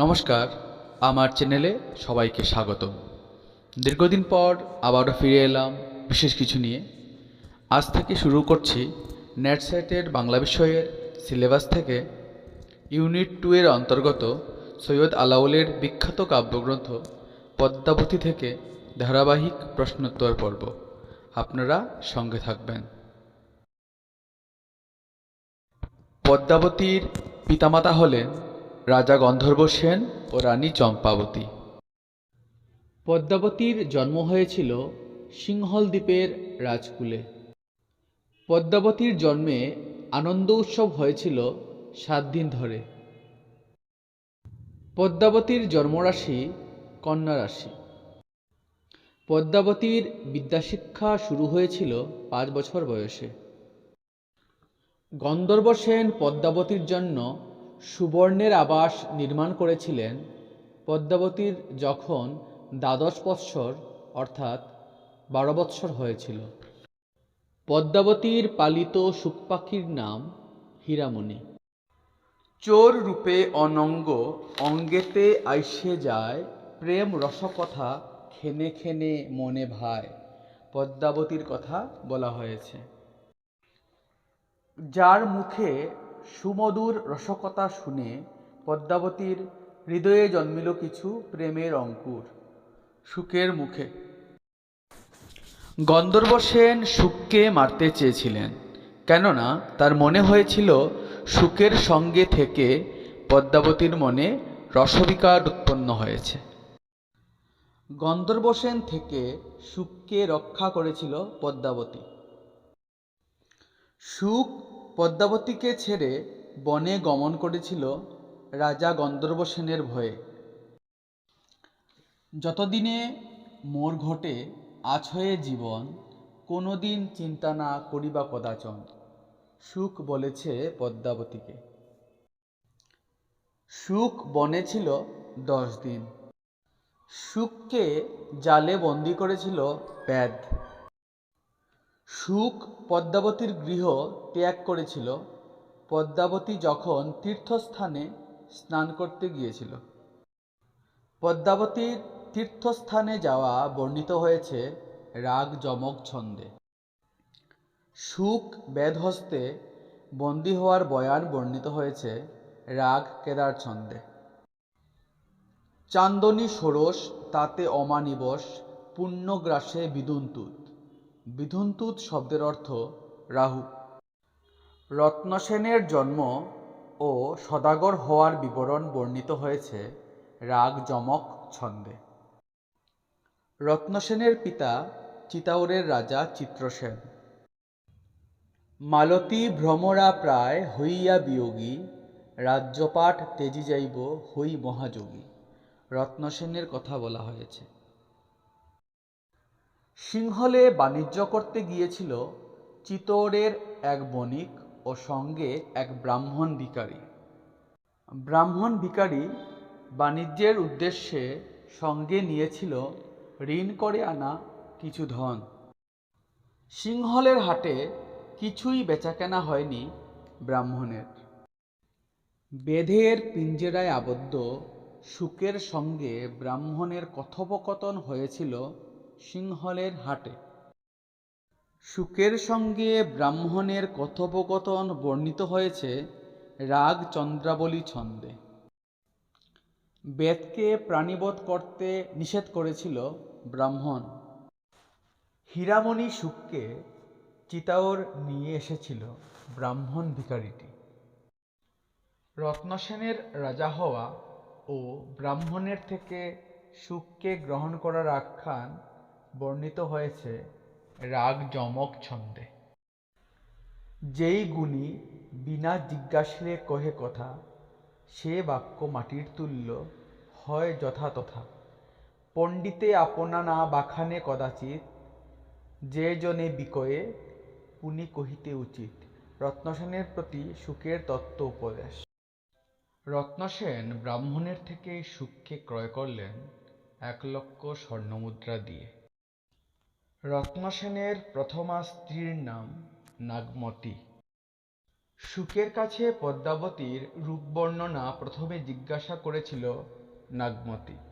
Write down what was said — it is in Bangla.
নমস্কার, আমার চ্যানেলে সবাইকে স্বাগত দীর্ঘদিন পর আবারও ফিরে এলাম বিশেষ কিছু নিয়ে। আজ থেকে শুরু করছি নেট সাইটের বাংলা বিষয়ের সিলেবাস থেকে ইউনিট টু এর অন্তর্গত সৈয়দ আলাউলের বিখ্যাত কাব্যগ্রন্থ পদ্মাবতী থেকে ধারাবাহিক প্রশ্নোত্তর পর্ব। আপনারা সঙ্গে থাকবেন। পদ্মাবতীর পিতামাতা হলেন রাজা গন্ধর্ব সেন ও রানী চম্পাবতী। পদ্মাবতীর জন্ম হয়েছিল সিংহল দ্বীপের রাজকুলে। পদ্মাবতীর জন্মে আনন্দ উৎসব হয়েছিল সাত দিন ধরে। পদ্মাবতীর জন্মরাশি কন্যা রাশি। পদ্মাবতীর বিদ্যাশিক্ষা শুরু হয়েছিল পাঁচ বছর বয়সে। গন্ধর্ব সেন পদ্মাবতীর জন্য সুবর্ণের আবাস নির্মাণ করেছিলেন পদ্মাবতীর যখন দ্বাদশ বৎসর, অর্থাৎ বারো বৎসর হয়েছিল। পদ্মাবতীর পালিত সুখ পাখির নাম হীরামণি। চোর রূপে অনঙ্গ, অঙ্গেতে আইসে যায়, প্রেম রসকথা খেনে খেনে মনে ভায়, পদ্মাবতীর কথা বলা হয়েছে। যার মুখে সুমধুর রসকতা শুনে পদ্মাবতীর হৃদয়ে জন্মিল কিছু প্রেমের অঙ্কুর। সুখের মুখে। গন্ধর্ব সেন সুখকে মারতে চেয়েছিলেন, কেননা তার মনে হয়েছিল সুখের সঙ্গে থেকে পদ্মাবতীর মনে রসবিকার উৎপন্ন হয়েছে। গন্ধর্ব সেন থেকে সুখকে রক্ষা করেছিল পদ্মাবতী। সুখ পদ্মাবতীকে ছেড়ে বনে গমন করেছিল রাজা গন্ধর্ব সেনের ভয়ে। যতদিনে মোর ঘটে আছ হয়ে জীবন, কোনোদিন চিন্তা না করিবা কদাচন, সুখ বলেছে পদ্মাবতীকে। সুখ বনে ছিল দশ দিন। সুখকে জালে বন্দি করেছিল ব্যাধ। সুখ পদ্মাবতীর গৃহ ত্যাগ করেছিল। পদ্মাবতী যখন তীর্থস্থানে স্নান করতে গিয়েছিল। পদ্মাবতীর তীর্থস্থানে যাওয়া বর্ণিত হয়েছে রাগ যমক ছন্দে। সুখ বেদহস্তে বন্দী হওয়ার বয়ান বর্ণিত হয়েছে রাগ কেদার ছন্দে। চান্দনী ষোড়শ তাতে অমানিবস পুণ্যগ্রাসে বিদুন্তুত বিধুন্তুত শব্দের অর্থ রাহু। রত্নসেনের জন্ম ও সদাগর হওয়ার বিবরণ বর্ণিত হয়েছে রাগ যমক ছন্দে। রত্নসেনের পিতা চিতাউরের রাজা চিত্রসেন। মালতী ভ্রমরা প্রায় হইয়া বিয়োগী, রাজ্যপাঠ তেজি যাইব হই মহাযোগী, রত্নসেনের কথা বলা হয়েছে। সিংহলে বাণিজ্য করতে গিয়েছিল চিতোরের এক বণিক ও সঙ্গে এক ব্রাহ্মণ ভিকারী ব্রাহ্মণ ভিকারী বাণিজ্যের উদ্দেশ্যে সঙ্গে নিয়েছিল ঋণ করে আনা কিছু ধন। সিংহলের হাটে কিছুই বেচাকেনা হয়নি ব্রাহ্মণের। বেধের পিঞ্জেরায় আবদ্ধ সুখের সঙ্গে ব্রাহ্মণের কথোপকথন হয়েছিল সিংহলের হাটে। সুখের সঙ্গে ব্রাহ্মণের কথোপকথন বর্ণিত হয়েছে রাগ চন্দ্রাবলী ছন্দে। বেদকে প্রাণীবধ করতে নিষেধ করেছিল ব্রাহ্মণ। হীরামণি সুখকে চিতাওর নিয়ে এসেছিল ব্রাহ্মণ ভিখারিটি। রত্নসেনের রাজা হওয়া ও ব্রাহ্মণের থেকে সুখকে গ্রহণ করার আখ্যান বর্ণিত হয়েছে রাগ যমক ছন্দে। যেই গুণী বিনা জিজ্ঞাসে কহে কথা, সে বাক্য মাটির তুল্য হয় যথাতথা পণ্ডিতে আপনা না বাখানে কদাচিৎ, যে জনে বিকয়ে পুনি কহিতে উচিত, রত্নসেনের প্রতি সুখের তত্ত্ব উপদেশ। রত্নসেন ব্রাহ্মণের থেকে সুখকে ক্রয় করলেন এক লক্ষ স্বর্ণমুদ্রা দিয়ে। রত্নসেনের প্রথমা স্ত্রীর নাম নাগমতী। সুখের কাছে পদ্মাবতীর রূপ বর্ণনা প্রথমে জিজ্ঞাসা করেছিল নাগমতী।